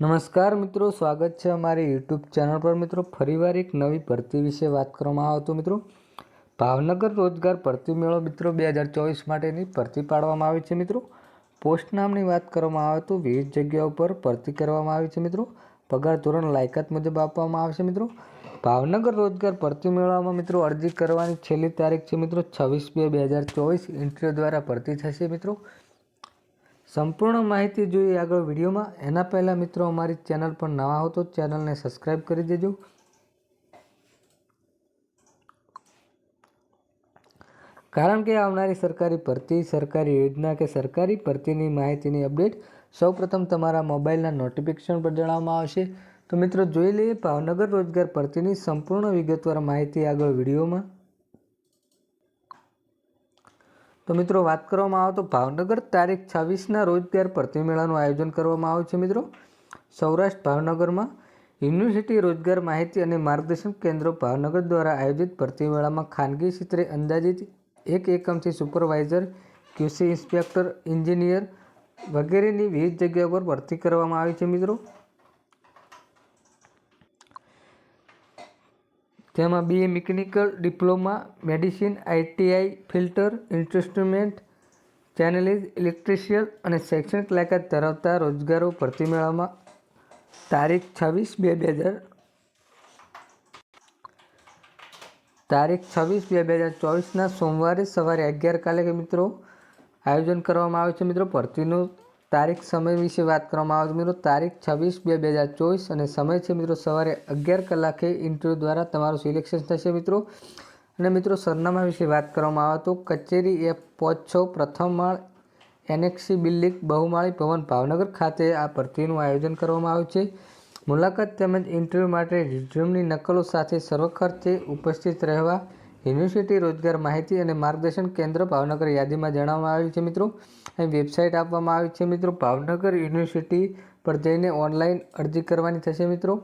નમસ્કાર મિત્રો, સ્વાગત છે અમારી યુટ્યુબ ચેનલ પર. મિત્રો, ફરીવાર એક નવી ભરતી વિશે વાત કરવામાં આવે તો મિત્રો, ભાવનગર રોજગાર ભરતી મેળો મિત્રો બે હજાર ચોવીસ માટેની ભરતી પાડવામાં આવી છે મિત્રો. પોસ્ટ નામની વાત કરવામાં આવે તો વિવિધ જગ્યાઓ પર ભરતી કરવામાં આવી છે મિત્રો. પગાર ધોરણ લાયકાત મુજબ આપવામાં આવશે મિત્રો. ભાવનગર રોજગાર ભરતી મેળામાં મિત્રો અરજી કરવાની છેલ્લી તારીખ છે મિત્રો છવ્વીસ બે બે હજાર ચોવીસ. ઇન્ટરવ્યૂ દ્વારા ભરતી થશે મિત્રો. સંપૂર્ણ માહિતી જોઈએ આગળ વિડીયોમાં. એના પહેલાં મિત્રો, અમારી ચેનલ પર નવા હો તો ચેનલને સબસ્ક્રાઈબ કરી દેજો. કારણ કે આવનારી સરકારી ભરતી, સરકારી યોજના કે સરકારી ભરતીની માહિતીની અપડેટ સૌપ્રથમ તમારા મોબાઈલના નોટિફિકેશન પર જણાવવામાં આવશે. તો મિત્રો, જોઈ લઈએ ભાવનગર રોજગાર ભરતીની સંપૂર્ણ વિગતવાર માહિતી આગળ વિડીયોમાં. તો મિત્રો વાત કરવામાં આવે તો ભાવનગર તારીખ છવ્વીસના રોજગાર ભરતી મેળાનું આયોજન કરવામાં આવ્યું છે મિત્રો. સૌરાષ્ટ્ર ભાવનગરમાં યુનિવર્સિટી રોજગાર માહિતી અને માર્ગદર્શન કેન્દ્રો ભાવનગર દ્વારા આયોજિત ભરતી મેળામાં ખાનગી ક્ષેત્રે અંદાજિત એક એકમથી સુપરવાઇઝર, ક્યુસી ઇન્સ્પેક્ટર, એન્જિનિયર વગેરેની વિવિધ જગ્યાઓ પર ભરતી કરવામાં આવી છે મિત્રો. તેમાં BA mechanical diploma medicine ITI filter instrument ચેનલિઝ ઇલેક્ટ્રિશિયલ અને શૈક્ષણિક લાયકાત ધરાવતા રોજગારો ભરતી મેળામાં તારીખ છવ્વીસ બે બે હજાર તારીખ છવ્વીસ બે બે હજાર ચોવીસના સોમવારે સવારે અગિયાર કાલે મિત્રો આયોજન કરવામાં આવે છે મિત્રો ભરતીનું તારીખ સમય વિશે વાત કરવામાં આવે છે મિત્રો, તારીખ છવ્વીસ બે બે હજાર ચોવીસ અને સમય છે મિત્રો સવારે અગિયાર કલાકે ઇન્ટરવ્યૂ દ્વારા તમારું સિલેક્શન થશે મિત્રો. અને મિત્રો સરનામા વિશે વાત કરવામાં આવે તો કચેરી એ પોચ છ પ્રથમ માળ એનેક્સી બિલ્ડિંગ બહુમાળી ભવન ભાવનગર ખાતે આ ભરતીનું આયોજન કરવામાં આવ્યું છે. મુલાકાત તેમજ ઇન્ટરવ્યૂ માટે રિઝ્યુમની નકલો સાથે સર્વ ખર્ચે ઉપસ્થિત રહેવા યુનિવર્સિટી રોજગાર માહિતી અને માર્ગદર્શન કેન્દ્ર ભાવનગર યાદીમાં જણાવવામાં આવ્યું છે મિત્રો. અહીં વેબસાઇટ આપવામાં આવી છે મિત્રો. ભાવનગર યુનિવર્સિટી પર જઈને ઓનલાઈન અરજી કરવાની થશે મિત્રો.